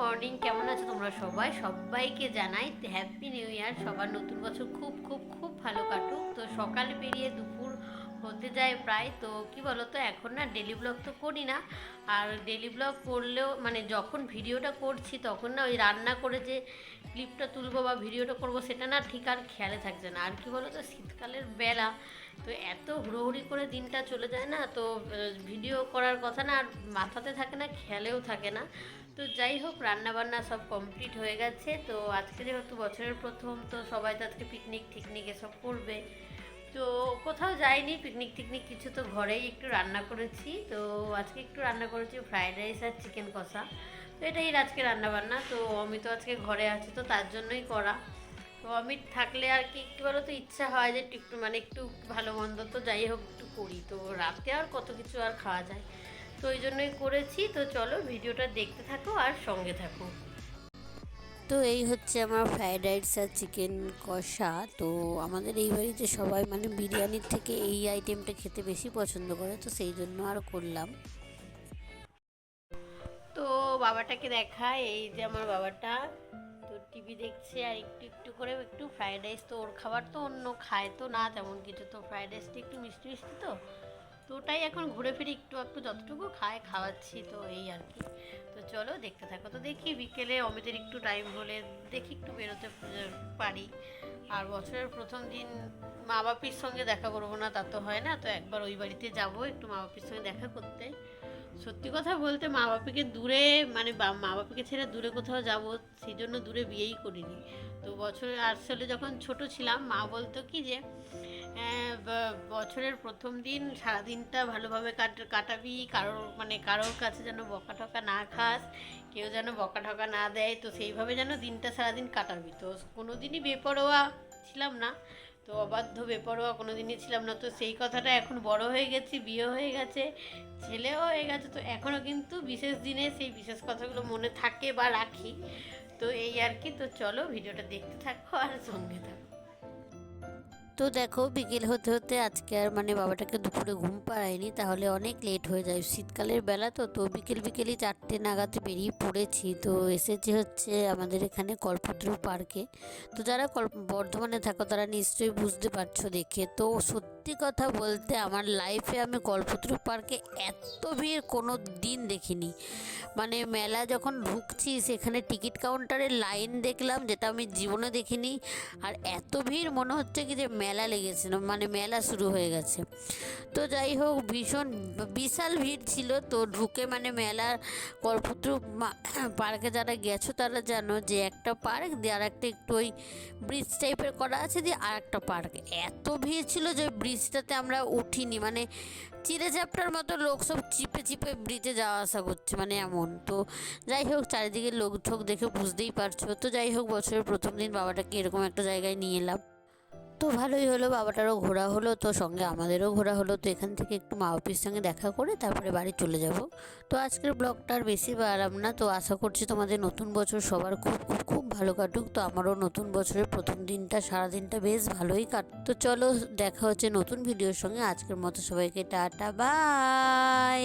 Morning, কেমন আছো তোমরা সবাই? সবাইকে জানাই হ্যাপি নিউ ইয়ার সবার নতুন বছর খুব খুব খুব ভালো কাটুক। তো সকালে বেরিয়ে দুপুর হতে যায় প্রায়। তো কি বলো তো এখন না ডেলি ব্লগ তো করি না। আর ডেলি ব্লগ করলেও মানে যখন ভিডিওটা করছি তখন না ওই রান্না করে যে ক্লিপটা তুলবো বা ভিডিওটা করব সেটা না ঠিক আর খেয়ালে থাকছে না। আর কি বলো তো শীতকালের বেলা, তো এত হুড়োহুড়ি করে দিনটা চলে যায় না। তো ভিডিও করার কথা না আর মাথাতে থাকে না, খেয়ালেও থাকে না। তো যাই হোক রান্না বান্না সব কমপ্লিট হয়ে গেছে। তো আজকে যেহেতু বছরের প্রথম, তো সবাই তো আজকে পিকনিক টিকনিক এসব করবে। তো কোথাও যাইনি পিকনিক টিকনিক কিছু তো ঘরেই একটু রান্না করেছি। তো আজকে একটু রান্না করেছি ফ্রাইড রাইস আর চিকেন কষা। তো এটাই আজকে রান্না বান্না তো আমি তো আজকে ঘরে আছি, তো তার জন্যই করা। তো আমি থাকলে আর কি একটু বলো তো ইচ্ছা হয় যে একটু মানে একটু ভালো মন্দ তো যাই হোক একটু করি। তো রাতে আর কত কিছু আর খাওয়া যায়। তো ওই জন্যই করেছি। তো চলো, ভিডিওটা দেখতে থাকো আর সঙ্গে থাকো। তো এই হচ্ছে আমার ফ্রাইড রাইস আর চিকেন কষা। তো আমাদের এই বাড়িতে সবাই মানে বিরিয়ানির থেকে এই আইটেমটা খেতে বেশি পছন্দ করে, তো সেই জন্য আর করলাম। তো বাবাটাকে দেখায় এই যে আমার বাবাটা। তো টিভি দেখছে আর একটু একটু করে, একটু ফ্রাইড রাইস তো ওর খাবার তো অন্য খায় তো না, তেমন কিছু। তো ফ্রাইড রাইসটা একটু মিষ্টি মিষ্টি তো? তো ওটাই এখন ঘুরে ফিরে একটু একটু যতটুকু খায়, খাওয়াচ্ছি তো এই আর কি। তো চলো দেখতে থাকো। তো দেখি বিকেলে অমিতের একটু টাইম হলে দেখি একটু বেরোতে পারি। আর বছরের প্রথম দিন মা বাপির সঙ্গে দেখা করব না, তা তো হয় না। তো একবার ওই বাড়িতে যাব, একটু মা বাপির সঙ্গে দেখা করতে। সত্যি কথা বলতে মা বাপিকে দূরে মানে মা বাপিকে ছেড়ে দূরে কোথাও যাব, সেই জন্য দূরে বিয়েই করিনি। তো বছরে আসলে যখন ছোট ছিলাম, মা বলতো কি যে বছরের প্রথম দিন সারাদিনটা ভালোভাবে কাট, কাটাবি, কারোর মানে কারোর কাছে যেন বকা টকা না খাস, কেউ যেন বকা ঠকা না দেয়। তো সেইভাবে যেন দিনটা সারাদিন কাটাবি। তো কোনো দিনই বেপরোয়া ছিলাম না, তো অবাধ্য, বেপরোয়া কোনো দিনই ছিলাম না। তো সেই কথাটা এখন বড় হয়ে গেছি, বিয়ে হয়ে গেছে, ছেলেও হয়ে গেছে, তো এখনও কিন্তু বিশেষ দিনে সেই বিশেষ কথাগুলো মনে থাকে বা রাখি। তো এই আর কি, তো চলো ভিডিওটা দেখতে থাকো আর সঙ্গে থাকো। তো দেখো বিকেল হতে হতে আজকে আর মানে বাবাটাকে দুপুরে ঘুম পাড়ায়নি, তাহলে অনেক লেট হয়ে যায়। শীতকালের বেলা তো তো বিকেল বিকেলই চারটে নাগাদ বেরিয়ে পড়েছি। তো এসেছি হচ্ছে আমাদের এখানে কল্পদ্রু পার্কে তো যারা কল্প বর্ধমানে থাকো তারা নিশ্চয়ই বুঝতে পারছ দেখে। তো সত্যি কথা বলতে আমার লাইফে আমি কল্পদ্রু পার্কে এত ভিড় কোনো দিন দেখিনি। মানে মেলা যখন ঢুকছি, সেখানে টিকিট কাউন্টারের লাইন দেখলাম, যেটা আমি জীবনে দেখিনি। আর এত ভিড় মনে হচ্ছে কি যে মেলা লেগেছে মানে মেলা শুরু হয়ে গেছে। তো যাই হোক, ভীষণ, বিশাল ভিড় ছিল তো ঢুকে মানে মেলার কল্পত্র পার্কে যারা গেছো তারা জানো যে একটা পার্ক দিয়ে আর একটা একটু ওই ব্রিজ টাইপের করা আছে দিয়ে আর একটা পার্ক। এত ভিড় ছিল যে ব্রিজটাতে আমরা উঠিনি মানে চিড়ে চ্যাপ্টার মতো লোক সব চিপে চিপে ব্রিজে যাওয়া আসা করছে মানে এমন। তো যাই হোক, চারিদিকে লোক ঠোক দেখে বুঝতেই পারছ। তো যাই হোক, বছরের প্রথম দিন বাবাটাকে এরকম একটা জায়গায় নিয়ে এলাম। তো ভালোই হলো, বাবাটারও ঘোরা হলো, তো সঙ্গে আমাদেরও ঘোরা হলো, তো এখান থেকে একটু মা বাপির সঙ্গে দেখা করে তারপরে বাড়ি চলে যাব। তো আজকের ব্লগটা আর বেশি বাড়াম না, তো আশা করছি তোমাদের নতুন বছর সবার খুব খুব খুব ভালো কাটুক, তো আমারও নতুন বছরের প্রথম দিনটা সারা দিনটা বেশ ভালোই কাট, তো চলো দেখা হচ্ছে নতুন ভিডিওর সঙ্গে, আজকের মতো সবাইকে টাটা, বাই!